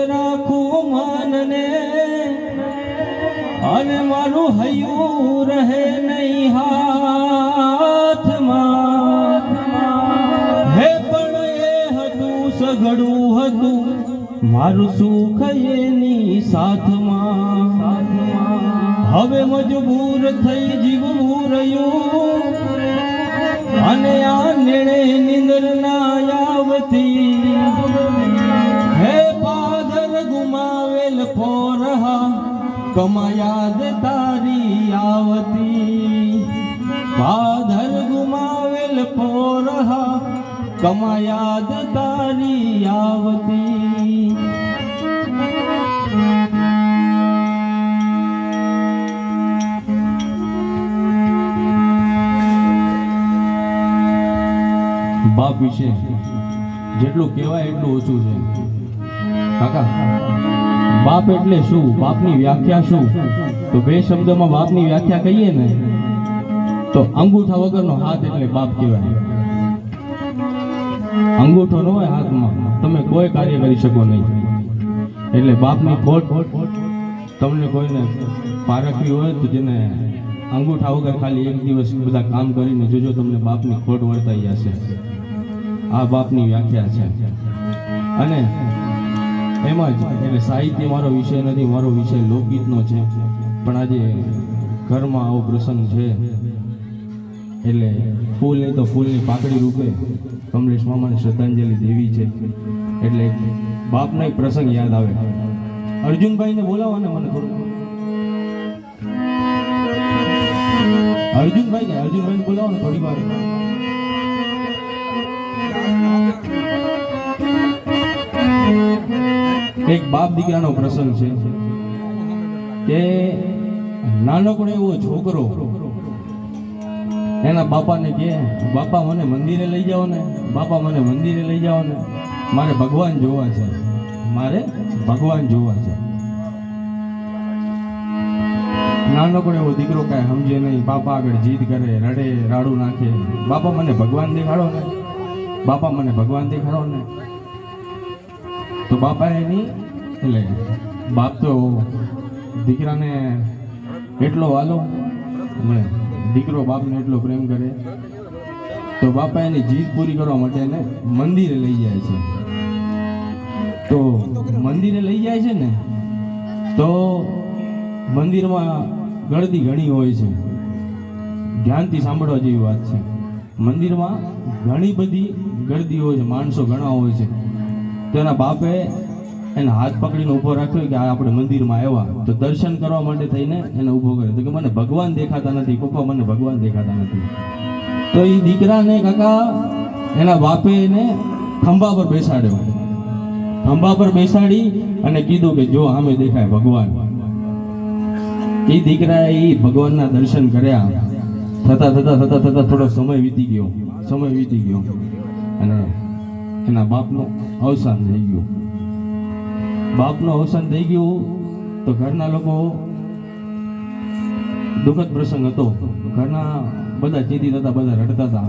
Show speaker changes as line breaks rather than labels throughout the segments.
રાખું મનને. અને મારું હૈયું રહે નહીં હાથમાં. હે પણ એ હતું, સઘળું હતું, મારું સુખ એની સાથમાં. હવે મજબૂર થઈ જીવવું રહ્યું. અને આ નિર્ણય નિંદર પોરહા કમાયાદ તારી આવતી. પાદર ગુમાવેલ પોરહા કમાયાદ તારી આવતી. બાપ વિશે જેટલું કહેવાય એટલું ઓછું છે. કાકા? બાપ એટલે શું? બાપની વ્યાખ્યા શું? તો બે શબ્દમાં બાપની વ્યાખ્યા કહીએ ને, તો અંગૂઠા વગરનો હાથ એટલે બાપ કહેવાય. અંગૂઠો ન હોય હાથમાં, તમે કોઈ કાર્ય કરી શકો નહીં. એટલે બાપની ખોટ, તમને કોઈને પારખવી હોય તો જેને અંગૂઠા વગર ખાલી એક દિવસ બધા કામ કરીને જોજો, તમને બાપની ખોટ વર્તાઈ જશે. આ બાપની વ્યાખ્યા છે. અને એમાં જ. એટલે સાહિત્ય મારો વિષય નથી, મારો વિષય લોકગીતનો છે. પણ આજે ઘરમાં આવો પ્રસંગ છે. એટલે ફૂલ નહીં તો ફૂલની પાકડી રૂપે કમલેશ મામાને શ્રદ્ધાંજલિ દેવી છે. એટલે બાપનો એક પ્રસંગ યાદ આવે. અર્જુનભાઈને બોલાવો ને મને થોડું અર્જુનભાઈ ને, અર્જુનભાઈને બોલાવો ને થોડી વાર. એક બાપ દીકરાનો પ્રસંગ છે કે નાનકડો એવો છોકરો એના બાપાને કહે બાપા, મને મંદિરે લઈ જાઓ ને, બાપા, મને મંદિરે લઈ જાઓ ને. મારે ભગવાન જોવા છે. મારે ભગવાન જોવા છે. નાનકડો એવો દીકરો કાંઈ સમજે નહીં. બાપા આગળ જીદ કરે, રડે, રાડું નાખે. બાપા, મને ભગવાન દેખાડો ને. બાપા, મને ભગવાન દેખાડો ને. તો બાપા એની એટલે બાપ તો દીકરાને એટલો વાલો અને દીકરો બાપને એટલો પ્રેમ કરે. તો બાપા એની જીદ પૂરી કરવા માટે એને મંદિરે લઈ જાય છે. તો મંદિરે લઈ જાય છે ને, તો મંદિરમાં ગળદી ઘણી હોય છે. ધ્યાનથી સાંભળવા જેવી વાત છે. મંદિરમાં ઘણી બધી ગળદી હોય છે, માણસો ઘણા હોય છે. તો એના બાપે એને હાથ પકડીને ઊભો રાખ્યો કે આ આપણે મંદિરમાં આવ્યા. તો દર્શન કરવા માટે થઈને એને ઊભો કર્યો. તો કે મને ભગવાન દેખાતા નથી, પપ્પા મને ભગવાન દેખાતા નથી. તો એ દીકરાને કાકા એના બાપે એને ખંભા પર બેસાડ્યો. ખંભા પર બેસાડી અને કીધું કે જો આમે દેખાય ભગવાન. એ દીકરાએ એ ભગવાનના દર્શન કર્યા. થતા થતા થતા થતા થોડો સમય વીતી ગયો. સમય વીતી ગયો. અને એના બાપનું અવસાન થઈ ગયું. બાપનું અવસાન થઈ ગયું તો ઘરના લોકો દુઃખદ પ્રસંગ હતો. ઘરના બધા ચિંતિત હતા બધા રડતા હતા.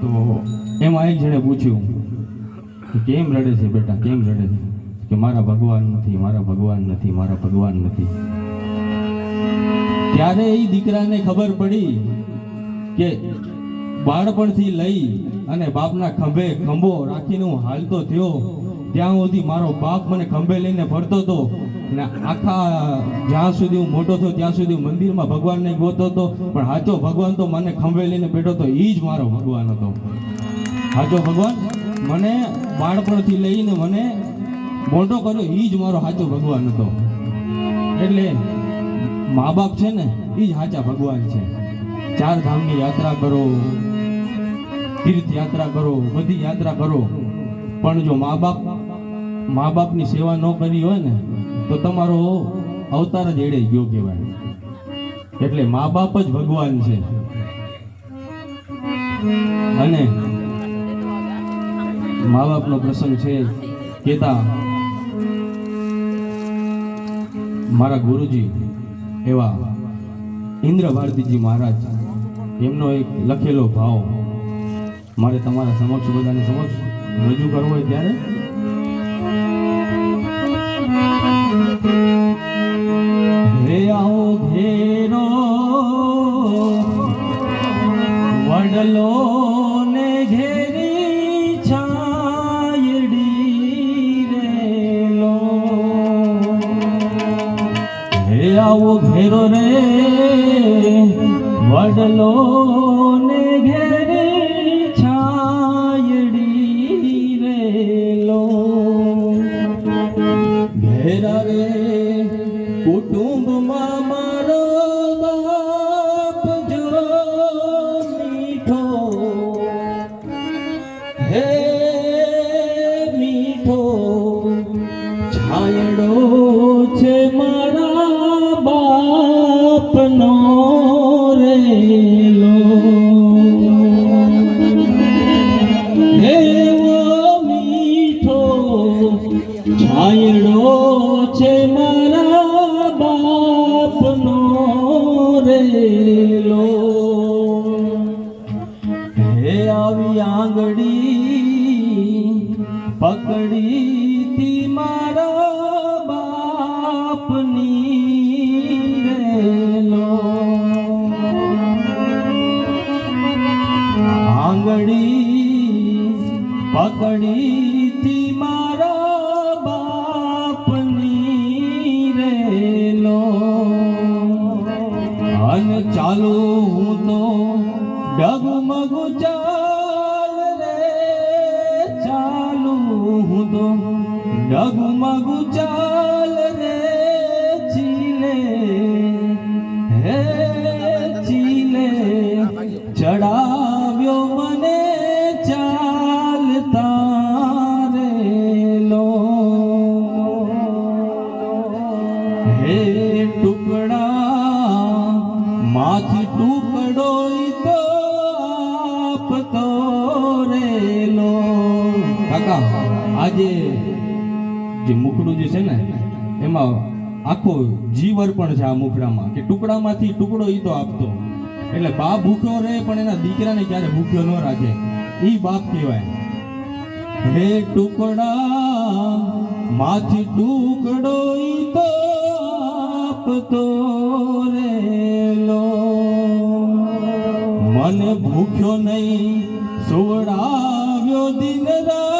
તો એમાં એક જણે પૂછ્યું કેમ રડે છે બેટા, કેમ રડે છે? કે મારા ભગવાન નથી, મારા ભગવાન નથી, મારા ભગવાન નથી. ત્યારે એ દીકરાને ખબર પડી કે બાળપણથી લઈ અને બાપના ખંભે ખંભો રાખીને હું હાલતો થયો. ત્યાં સુધી મારો બાપ મને ખંભે લઈને ફરતો હતો. ને આખા જ્યાં સુધી હું મોટો થયો, ત્યાં સુધી મંદિરમાં ભગવાનને ગોતો હતો. પણ સાચો ભગવાન તો મને ખંભે લઈને બેઠો હતો એ જ મારો ભગવાન હતો. સાચો ભગવાન? મને બાળપણથી લઈને મને મોટો કર્યો એ જ મારો સાચો ભગવાન હતો. એટલે મા બાપ છે ને એ જ સાચા ભગવાન છે. ચાર ધામની યાત્રા કરો. તીર્થ યાત્રા કરો બધી યાત્રા કરો. પણ જો મા બાપ, મા બાપની સેવા ન કરી હોય ને, તો તમારો અવતાર જ એડે ગયો કહેવાય. એટલે મા બાપ જ ભગવાન છે. અને મા બાપનો પ્રસંગ છે, કેતા, મારા ગુરુજી, એવા ઇન્દ્ર ભારતીજી મહારાજ, એમનો એક લખેલો ભાવ મારે તમારા સમક્ષ બધાને સમક્ષ રજૂ કરવો હોય ત્યારે હે આવી આંગળી પકડી તી મારા બાપની રેલો. આંગળી પકડી તી મારા બાપની રેલો અને ચાલો હું તો ડગમગુ ડગમગુ ચાલ રે ચીલે હે ચીલે ચડાવ્યો મને ચાલતા રેલો હે ટુકડા માથી ટુકડો તો આપતો રેલો કાકા આજે જે છે ને, એમાં આખો જીવ અર્પણ છે આ મુખડામાં, કે ટુકડામાંથી ટુકડો ઈ તો આપતો. એટલે બાપ ભૂખ્યો રહે પણ એના દીકરાને ક્યારે ભૂખ્યો ન રાખે, ઈ બાપ કહેવાય. હે ટુકડા, માથી ટુકડો તો આપતો રેલો મને ભૂખ્યો નહીં, સુવડાવ્યો દિન રાત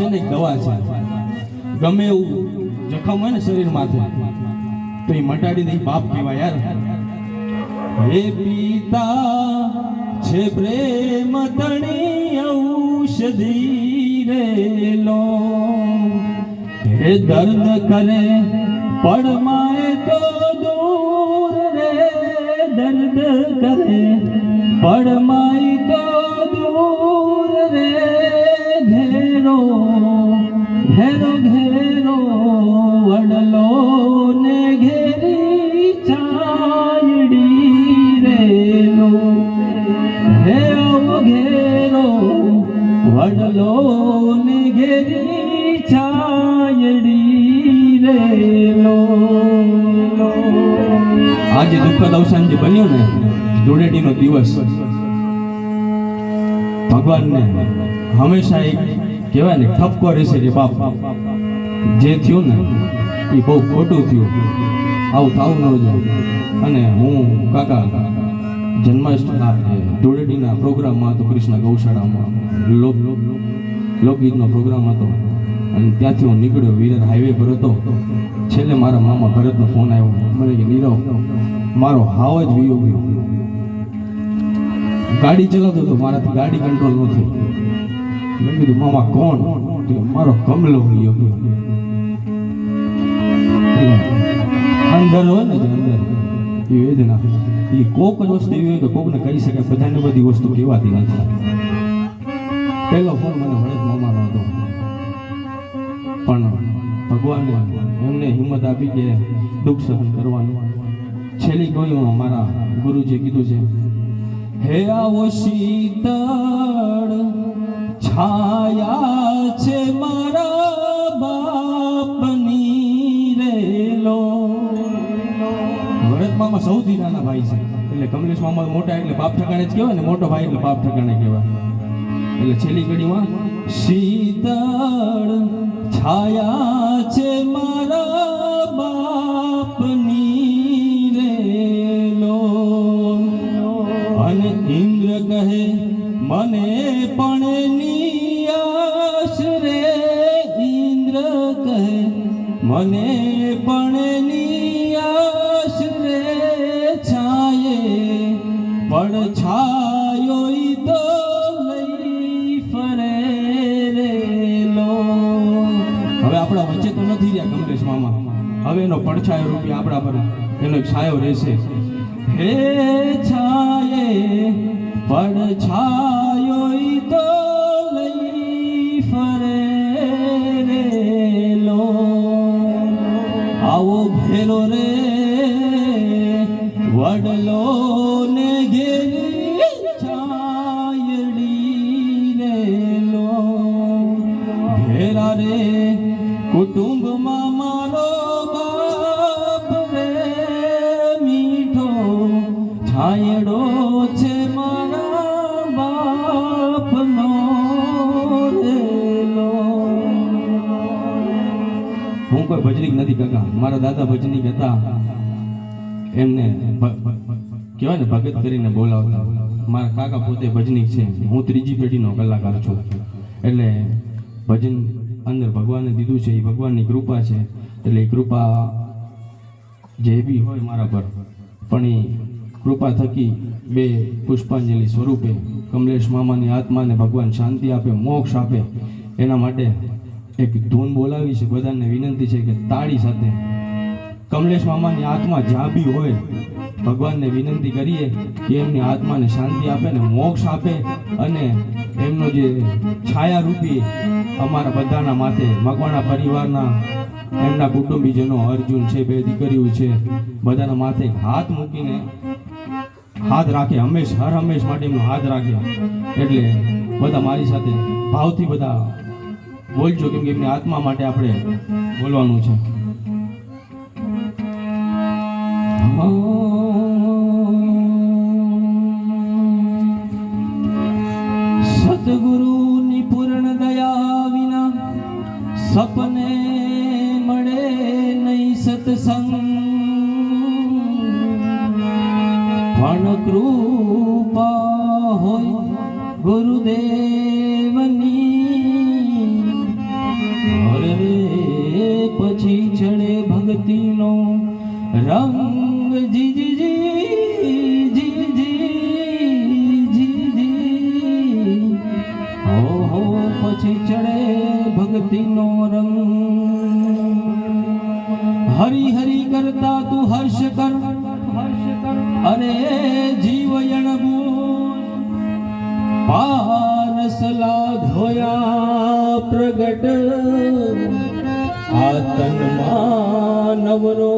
છે ને દવા છે. ગમે એવું જખમ હોય ને શરીર માથે તો એ મટાડી દે ઈ બાપ કહેવાય યાર. હે પિતા, છે પ્રેમ તણી ઔષધિ રેલો હે દર્દ કરે પડમાય તો દૂર રે, દર્દ કરે પડમાય આજે દુઃખદ અવસાન જે બન્યું ને ધૂળેટીનો દિવસ, ભગવાનને હંમેશા એક કહેવાય ને, ઠપકો રહેશે કે બાપ. જે થયું ને, એ બહુ ખોટું થયું. આવું થવું ન જાય અને હું, કાકા, જન્માષ્ટમી ધૂળેટીના પ્રોગ્રામમાં હતો કૃષ્ણ ગૌશાળામાં લોક લોકગીતનો પ્રોગ્રામ હતો. અને ત્યાંથી હું નીકળ્યો વિરર હાઈવે પર હતો. છેલ્લે મારા મામા ભરતનો ફોન આવ્યો. મને કે, નીરવ, મારો હાવ જ વિયો ગયો. ગાડી ચલાવતો હતો. મારાથી ગાડી કંટ્રોલ ન થઈ. મેં કીધું, મામા, કોણ? મારો કમલો વિયો ગયો. અંદર હોય ને અંદર, એ વેદના. એ કોક જ વસ્તુ એવી હોય કે કોકને કહી શકાય. બધાને બધી વસ્તુ કહેવાતી નથી. પહેલો ફોન મને ભરત મામાનો હતો. પણ ભગવાને એમને હિંમત આપી કે દુઃખ સહન કરવાનું. છેલ્લી કવિમાં મારા ગુરુજીએ કીધું છે, હે આવો શીતળ, છાયા છે મારા બાપની રેલો. ભરત મામા સૌથી નાના ભાઈ છે, એટલે કમલેશ મામા મોટા એટલે બાપ ઠકાણે જ કહેવાય ને, મોટો ભાઈ એટલે બાપ ઠકાણે કહેવાય. એટલે છેલ્લી ઘડીમાં શીતળ છાયા છે મારા વડલો મારા દાદા ભજનીક હતા એમને કહેવાય ને, ભગત કરીને બોલાવતા. મારા કાકા પોતે ભજનીક છે. હું ત્રીજી પેઢીનો કલાકાર છું. એટલે ભજન અંદર ભગવાને દીધું છે, એ ભગવાનની કૃપા છે. એટલે એ કૃપા જે બી હોય મારા પર. પણ એ કૃપા થકી બે પુષ્પાંજલિ સ્વરૂપે કમલેશ મામાની આત્માને ભગવાન શાંતિ આપે, મોક્ષ આપે. એના માટે એક ધૂન બોલાવી છે. બધાને વિનંતી છે કે તાળી સાથે કમલેશ મામાની આત્મા જ્યાં બી હોય, ભગવાનને વિનંતી કરીએ કે એમની આત્માને શાંતિ આપે ને મોક્ષ આપે અને એમનો જે છાયા રૂપી અમારા બધાના માથે, મકવાણા પરિવારના એમના કુટુંબીજનો અર્જુન છે, બે દીકરીઓ છે, બધાના માથે હાથ મૂકીને હાથ રાખે, હંમેશ, હર હંમેશ માટે એમનો હાથ રાખે. એટલે બધા મારી સાથે ભાવથી બધા બોલજો, કેમ કે એમની આત્મા માટે આપણે બોલવાનું છે. Oh. પારસલા ધોયા પ્રગટ આ તનમાં નવરો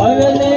我还以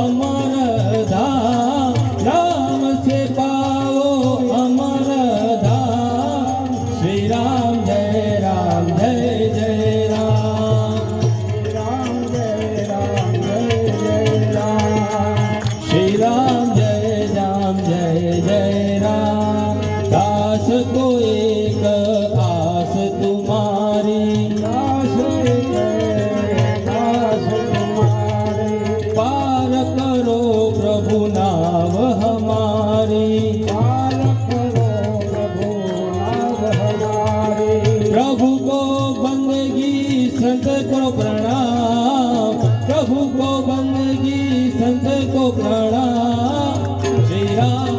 Oh. કોકરણા જય રામ.